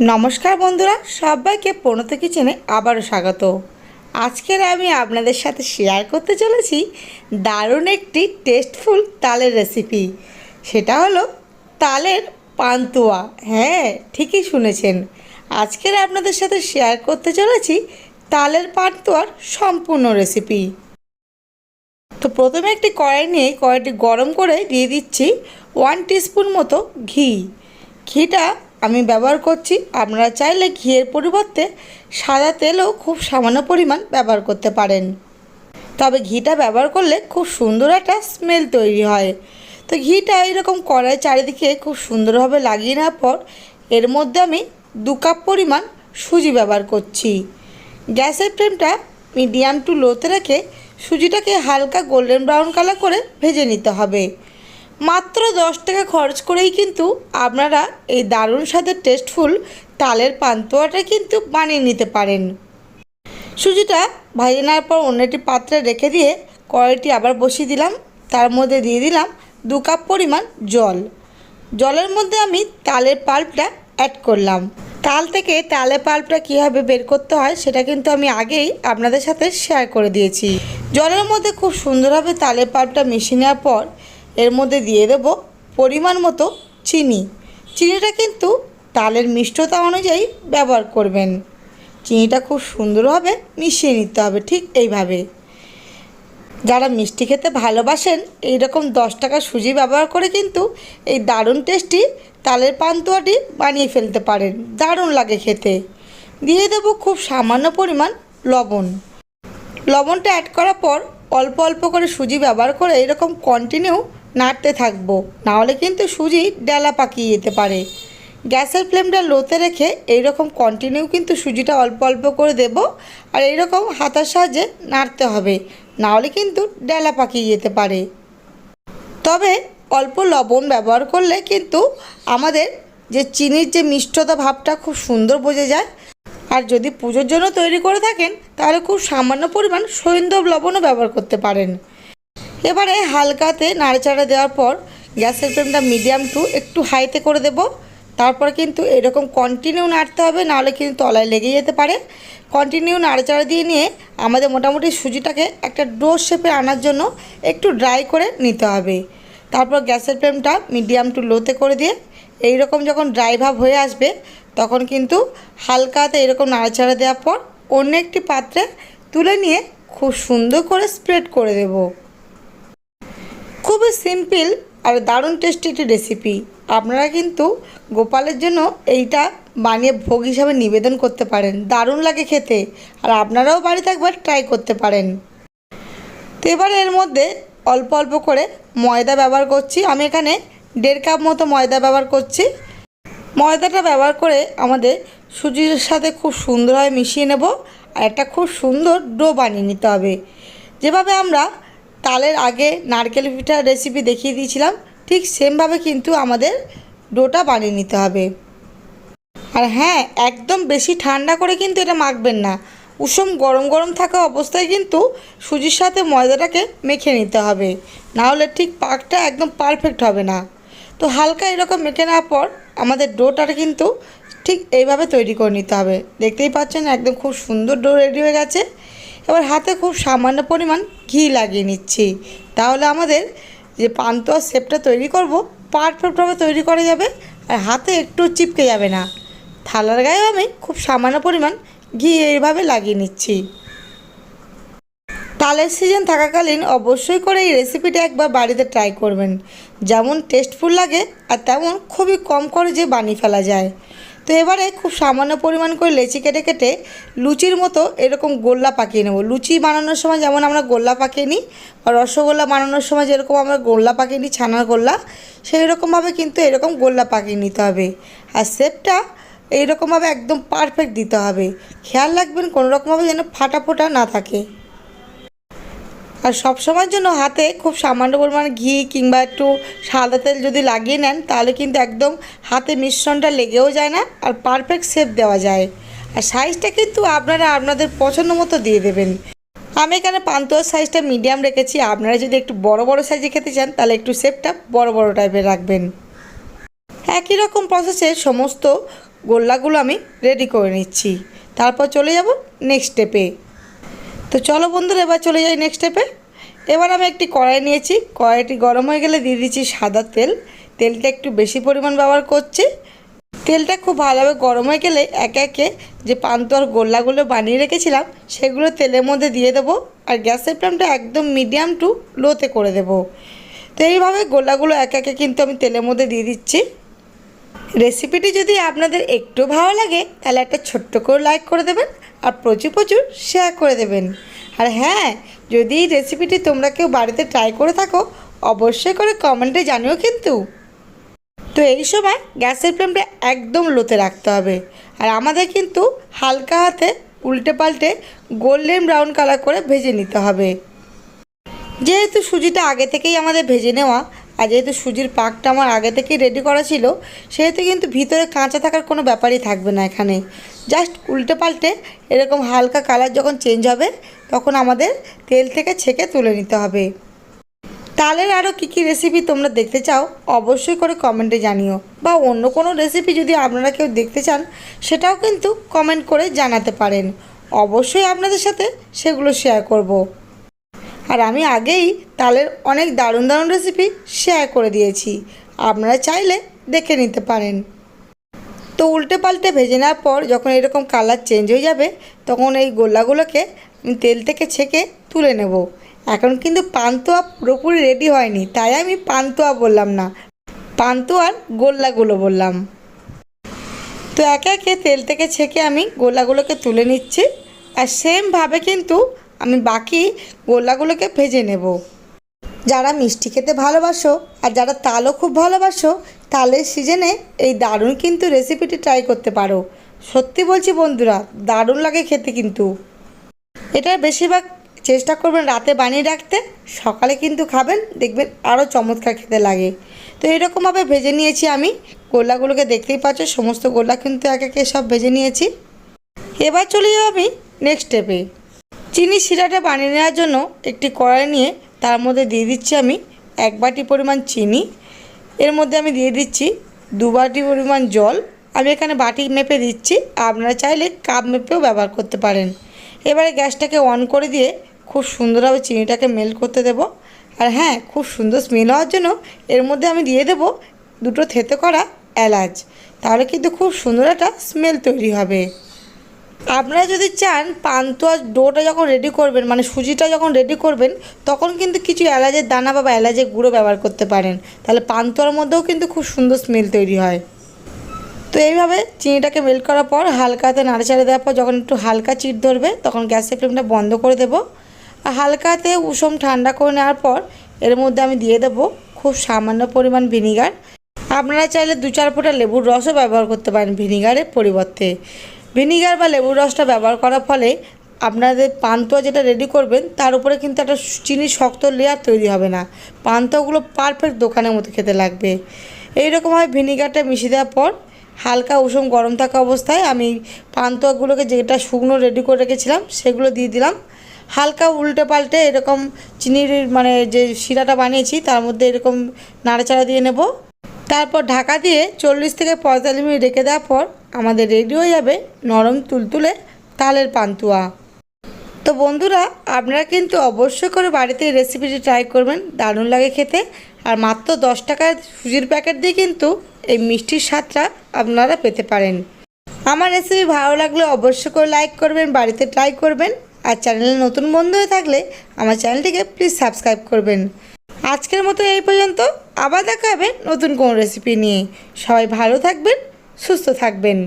নমস্কার বন্ধুরা, সবাইকে পৌনত কিচেনে আবারও স্বাগত। আজকের আমি আপনাদের সাথে শেয়ার করতে চলেছি দারুণ একটি টেস্টফুল তালের রেসিপি সেটা হলো তালের পান্তুয়া। হ্যাঁ ঠিকই শুনেছেন। আজকের আপনাদের সাথে শেয়ার করতে চলেছি তালের পান্তুয়ার সম্পূর্ণ রেসিপি তো প্রথমে একটি কড়াই নিয়ে কড়াইটি গরম করে দিয়ে দিচ্ছি ওয়ান টিস্পুন মতো ঘি। ঘিটা আমি ব্যবহার করছি, আপনারা চাইলে ঘিয়ের পরিবর্তে সাদা তেলও খুব সামান্য পরিমাণ ব্যবহার করতে পারেন। তবে ঘিটা ব্যবহার করলে খুব সুন্দর একটা স্মেল তৈরি হয়। তো ঘিটা এরকম কড়াই চারিদিকে খুব সুন্দরভাবে লাগিয়ে নেওয়ার পর, এর মধ্যে আমি দু কাপ পরিমাণ সুজি ব্যবহার করছি। গ্যাসের ফ্লেমটা মিডিয়াম টু লোতে রেখে সুজিটাকে হালকা গোল্ডেন ব্রাউন কালার করে ভেজে নিতে হবে। মাত্র দশ টাকা খরচ করেই কিন্তু আপনারা এই দারুণ স্বাদের টেস্টফুল তালের পান্তুয়াটা কিন্তু বানিয়ে নিতে পারেন। সুজিটা ভাজে নেওয়ার পর অন্য একটি পাত্রে রেখে দিয়ে কড়াইটি আবার বসিয়ে দিলাম। তার মধ্যে দিয়ে দিলাম দু কাপ পরিমাণ জল। জলের মধ্যে আমি তালের পাল্পটা অ্যাড করলাম। তাল থেকে তালে পাল্পটা কীভাবে বের করতে হয় সেটা কিন্তু আমি আগেই আপনাদের সাথে শেয়ার করে দিয়েছি। জলের মধ্যে খুব সুন্দরভাবে তালের পাল্পটা মিশিয়ে নেওয়ার পর এর মধ্যে দিয়ে দেব পরিমাণ মতো চিনি। চিনিটা কিন্তু তালের মিষ্টতা অনুযায়ী ব্যবহার করবেন। চিনিটা খুব সুন্দরভাবে মিশিয়ে নিতে হবে ঠিক এইভাবে। যারা মিষ্টি খেতে ভালোবাসেন এই রকম দশ টাকা সুজি ব্যবহার করে কিন্তু এই দারুণ টেস্টি তালের পান্তুয়াটি বানিয়ে ফেলতে পারেন। দারুণ লাগে খেতে। দিয়ে দেব খুব সামান্য পরিমাণ লবণ। লবণটা অ্যাড করার পর অল্প অল্প করে সুজি ব্যবহার করে এরকম কন্টিনিউ নাড়তে থাকব। নাহলে কিন্তু সুজি ডেলা পাকিয়ে যেতে পারে। গ্যাসের ফ্লেমটা লোতে রেখে এইরকম কন্টিনিউ কিন্তু সুজিটা অল্প অল্প করে দেব আর এইরকম হাতার সাহায্যে নাড়তে হবে। নাহলে কিন্তু ডেলা পাকিয়ে যেতে পারে। তবে অল্প লবণ ব্যবহার করলে কিন্তু আমাদের যে চিনির যে মিষ্টতা ভাবটা খুব সুন্দর বোঝা যায়। আর যদি পুজোর জন্য তৈরি করে থাকেন, তাহলে খুব সামান্য পরিমাণ সৈন্দব লবণও ব্যবহার করতে পারেন। এবারে হালকাতে নাড়াচাড়া দেওয়ার পর গ্যাসের ফ্লেমটা মিডিয়াম টু একটু হাইতে করে দেব। তারপর কিন্তু এরকম কন্টিনিউ নাড়তে হবে, নাহলে কিন্তু তলায় লেগে যেতে পারে। কন্টিনিউ নাড়াচাড়া দিয়ে নিয়ে আমাদের মোটামুটি সুজিটাকে একটা ডো শেপে আনার জন্য একটু ড্রাই করে নিতে হবে। তারপর গ্যাসের ফ্লেমটা মিডিয়াম টু লোতে করে দিয়ে এই রকম যখন ড্রাই ভাব হয়ে আসবে, তখন কিন্তু হালকাতে এরকম নাড়াচাড়া দেওয়ার পর অন্য একটি পাত্রে তুলে নিয়ে খুব সুন্দর করে স্প্রেড করে দেব। সিম্পল আর দারুণ টেস্টি একটি রেসিপি আপনারা কিন্তু গোপালের জন্য এইটা বানিয়ে ভোগ হিসাবে নিবেদন করতে পারেন। দারুণ লাগে খেতে আর আপনারাও বাড়িতে একবার ট্রাই করতে পারেন। তো এবার এর মধ্যে অল্প অল্প করে ময়দা ব্যবহার করছি। আমি এখানে দেড় কাপ মতো ময়দা ব্যবহার করছি। ময়দাটা ব্যবহার করে আমাদের সুজির সাথে খুব সুন্দরভাবে মিশিয়ে নেব। আর একটা খুব সুন্দর ডো বানিয়ে নিতে হবে। যেভাবে আমরা তালের আগে নারকেল পিঠার রেসিপি দেখিয়ে দিয়েছিলাম। ঠিক সেমভাবে কিন্তু আমাদের ডোটা বানিয়ে নিতে হবে। আর হ্যাঁ একদম বেশি ঠান্ডা করে কিন্তু এটা মাখবেন না। উষম গরম গরম থাকা অবস্থায় কিন্তু সুজির সাথে ময়দাটাকে মেখে নিতে হবে। নাহলে ঠিক পাকটা একদম পারফেক্ট হবে না। তো হালকা এরকম মেখে নেওয়ার পর আমাদের ডোটা কিন্তু ঠিক এইভাবে তৈরি করে নিতে হবে। দেখতেই পাচ্ছেন একদম খুব সুন্দর ডো রেডি হয়ে গেছে। এবার হাতে খুব সামান্য পরিমাণ ঘি লাগিয়ে নিচ্ছি। তাহলে আমাদের যে পান্তুয়া শেপটা তৈরি করব পারফেক্টভাবে তৈরি করা যাবে আর হাতে একটু চিপকে যাবে না। থালার গায়ে আমি খুব সামান্য পরিমাণ ঘি এইভাবে লাগিয়ে নিচ্ছি। তালের সিজন থাকাকালীন অবশ্যই করে এই রেসিপিটা একবার বাড়িতে ট্রাই করবেন। যেমন টেস্টফুল লাগে আর তেমন খুবই কম খরচে বানিয়ে ফেলা যায়। তো এবারে খুব সামান্য পরিমাণ করে লেচি কেটে কেটে লুচির মতো এরকম গোল্লা পাকিয়ে নেব। লুচি বানানোর সময় যেমন আমরা গোল্লা পাকিয়ে নিই বা রসগোল্লা বানানোর সময় যেরকম আমরা গোল্লা পাকিয়ে নিই, ছানার গোল্লা সেই রকমভাবে কিন্তু এরকম গোল্লা পাকিয়ে নিতে হবে। আর শেপটা এইরকমভাবে একদম পারফেক্ট দিতে হবে। খেয়াল রাখবেন কোনো রকমভাবে যেন ফাটা ফোটা না থাকে। আর সব সময়ের জন্য হাতে খুব সামান্য পরিমাণ ঘি কিংবা একটু সাদা তেল যদি লাগিয়ে নেন, তাহলে কিন্তু একদম হাতে মিশ্রণটা লেগেও যায় না আর পারফেক্ট শেপ দেওয়া যায়। আর সাইজটা কিন্তু আপনারা আপনাদের পছন্দ মতো দিয়ে দেবেন। আমি এখানে পান্তুয়ার সাইজটা মিডিয়াম রেখেছি। আপনারা যদি একটু বড় বড় সাইজে খেতে চান, তাহলে একটু শেপটা বড় বড় টাইপের রাখবেন। একই রকম প্রসেসে সমস্ত গোল্লাগুলো আমি রেডি করে নিচ্ছি। তারপর চলে যাব নেক্সট স্টেপে তো চলো বন্ধুরা, এবার চলে যাই নেক্সট স্টেপে এবার আমি একটি কড়াই নিয়েছি। কড়াইটি গরম হয়ে গেলে দিয়ে দিচ্ছি সাদা তেল। তেলটা একটু বেশি পরিমাণ ব্যবহার করছি। তেলটা খুব ভালোভাবে গরম হয়ে গেলে একে একে যে পান্তুয়ার গোল্লাগুলো বানিয়ে রেখেছিলাম, সেগুলো তেলের মধ্যে দিয়ে দেবো আর গ্যাসের ফ্লেমটা একদম মিডিয়াম টু লোতে করে দেবো। তো এইভাবে গোল্লাগুলো একে একে কিন্তু আমি তেলের মধ্যে দিয়ে দিচ্ছি। রেসিপিটি যদি আপনাদের একটু ভালো লাগে, তাহলে একটা ছোট্ট করে লাইক করে দেবেন আর প্রচুর প্রচুর শেয়ার করে দেবেন। আর হ্যাঁ যদি এই রেসিপিটি তোমরা কেউ বাড়িতে ট্রাই করে থাকো, অবশ্যই করে কমেন্টে জানিও কিন্তু। তো এই সময় গ্যাসের ফ্লেমটা একদম লোতে রাখতে হবে। আর আমাদের কিন্তু হালকা হাতে উল্টে পাল্টে গোল্ডেন ব্রাউন কালার করে ভেজে নিতে হবে। যেহেতু সুজিটা আগে থেকেই আমাদের ভেজে নেওয়া আর যেহেতু সুজির পাকটা আমার আগে থেকেই রেডি করা ছিল, সেহেতু কিন্তু ভিতরে কাঁচা থাকার কোনো ব্যাপারই থাকবে না এখানে। জাস্ট উল্টে পাল্টে এরকম হালকা কালার যখন চেঞ্জ হবে, তখন আমাদের তেল থেকে ছেঁকে তুলে নিতে হবে। তালের আরও কী কী রেসিপি তোমরা দেখতে চাও, অবশ্যই করে কমেন্টে জানিও। বা অন্য কোনো রেসিপি যদি আপনারা কেউ দেখতে চান, সেটাও কিন্তু কমেন্ট করে জানাতে পারেন। অবশ্যই আপনাদের সাথে সেগুলো শেয়ার করব। আর আমি আগেই তালের অনেক দারুণ দারুণ রেসিপি শেয়ার করে দিয়েছি। আপনারা চাইলে দেখে নিতে পারেন। তো উল্টে পাল্টে ভেজে নেওয়ার পর যখন এরকম কালার চেঞ্জ হয়ে যাবে, তখন এই গোল্লাগুলোকে আমি তেল থেকে ছেঁকে তুলে নেব। এখন কিন্তু পান্তুয়া পুরোপুরি রেডি হয়নি, তাই আমি পান্তুয়া বললাম না। পান্তুয়ার গোল্লাগুলো বললাম। তো একে একে তেল থেকে ছেঁকে আমি গোল্লাগুলোকে তুলে নিচ্ছি। আর সেমভাবে কিন্তু আমি বাকি গোল্লাগুলোকে ভেজে নেব। যারা মিষ্টি খেতে ভালোবাসো আর যারা তালও খুব ভালোবাসো, তালের সিজনে এই দারুণ কিন্তু রেসিপিটি ট্রাই করতে পারো। সত্যি বলছি বন্ধুরা, দারুণ লাগে খেতে কিন্তু। এটার বেশিরভাগ চেষ্টা করবেন রাতে বানিয়ে রাখতে, সকালে কিন্তু খাবেন, দেখবেন আরও চমৎকার খেতে লাগে। তো এরকমভাবে ভেজে নিয়েছি আমি। গোল্লাগুলোকে দেখতেই পাচ্ছ, সমস্ত গোল্লা কিন্তু এক একে সব ভেজে নিয়েছি। এবার চলে যাব আমি নেক্সট স্টেপে চিনি শিরাটা বানিয়ে নেওয়ার জন্য একটি কড়াই নিয়ে তার মধ্যে দিয়ে দিচ্ছি আমি এক বাটি পরিমাণ চিনি। এর মধ্যে আমি দিয়ে দিচ্ছি দু বাটি পরিমাণ জল। আমি এখানে বাটি মেপে দিচ্ছি। আপনারা চাইলে কাপ মেপেও ব্যবহার করতে পারেন। এবারে গ্যাসটাকে অন করে দিয়ে খুব সুন্দরভাবে চিনিটাকে মেল্ট করতে দেব। আর হ্যাঁ খুব সুন্দর স্মেল হওয়ার জন্য এর মধ্যে আমি দিয়ে দেব দুটো থেতে করা এলাচ। তাহলে কিন্তু খুব সুন্দর একটা স্মেল তৈরি হবে। আপনারা যদি চান, পান্তুয়া ডোটা যখন রেডি করবেন মানে সুজিটা যখন রেডি করবেন, তখন কিন্তু কিছু এলাচের দানা বা এলাচের গুঁড়ো ব্যবহার করতে পারেন। তাহলে পান্তুয়ার মধ্যেও কিন্তু খুব সুন্দর স্মেল তৈরি হয়। তো এইভাবে চিনিটাকে মেল্ট করার পর হালকাতে নাড়াচাড়া দেওয়ার পর যখন একটু হালকা চিট ধরবে, তখন গ্যাসের ফ্লেমটা বন্ধ করে দেবো। আর হালকাতে উষম ঠান্ডা করে নেওয়ার পর, এর মধ্যে আমি দিয়ে দেবো খুব সামান্য পরিমাণ ভিনিগার আপনারা চাইলে দু চার ফোঁটা লেবুর রসও ব্যবহার করতে পারেন ভিনিগারের পরিবর্তে। ভিনিগার বা লেবুর রসটা ব্যবহার করার ফলে আপনাদের পান্তুয়া যেটা রেডি করবেন, তার উপরে কিন্তু একটা চিনি শক্ত লেয়ার তৈরি হবে না। পান্তুয়াগুলো পারফেক্ট দোকানের মতো খেতে লাগবে। এইরকমভাবে ভিনিগারটা মিশিয়ে দেওয়ার পর, হালকা উষুম গরম থাকা অবস্থায় আমি পান্তুয়াগুলোকে যেটা শুকনো রেডি করে রেখেছিলাম, সেগুলো দিয়ে দিলাম। হালকা উল্টে পাল্টে এরকম চিনির মানে যে শিরাটা বানিয়েছি, তার মধ্যে এরকম নাড়াচাড়া দিয়ে নেব। তারপর ঢাকা দিয়ে চল্লিশ থেকে পঁয়তাল্লিশ মিনিট রেখে দেওয়ার পর আমাদের রেডি হয়ে যাবে নরম তুলতুলে তালের পান্তুয়া। তো বন্ধুরা, আপনারা কিন্তু অবশ্যই করে বাড়িতে এই রেসিপিটি ট্রাই করবেন, দারুণ লাগে খেতে। আর মাত্র দশ টাকার সুজির প্যাকেট দিয়ে কিন্তু এই মিষ্টির স্বাদটা আপনারা পেতে পারেন। আমার রেসিপি ভালো লাগলে অবশ্যই করে লাইক করবেন, বাড়িতে ট্রাই করবেন। আর চ্যানেলে নতুন বন্ধু হয়ে থাকলে আমার চ্যানেলটিকে প্লিজ সাবস্ক্রাইব করবেন। আজকের মতো এই পর্যন্ত, আবার দেখা হবে নতুন কোনো রেসিপি নিয়ে। সবাই ভালো থাকবেন সুস্থ থাকবেন।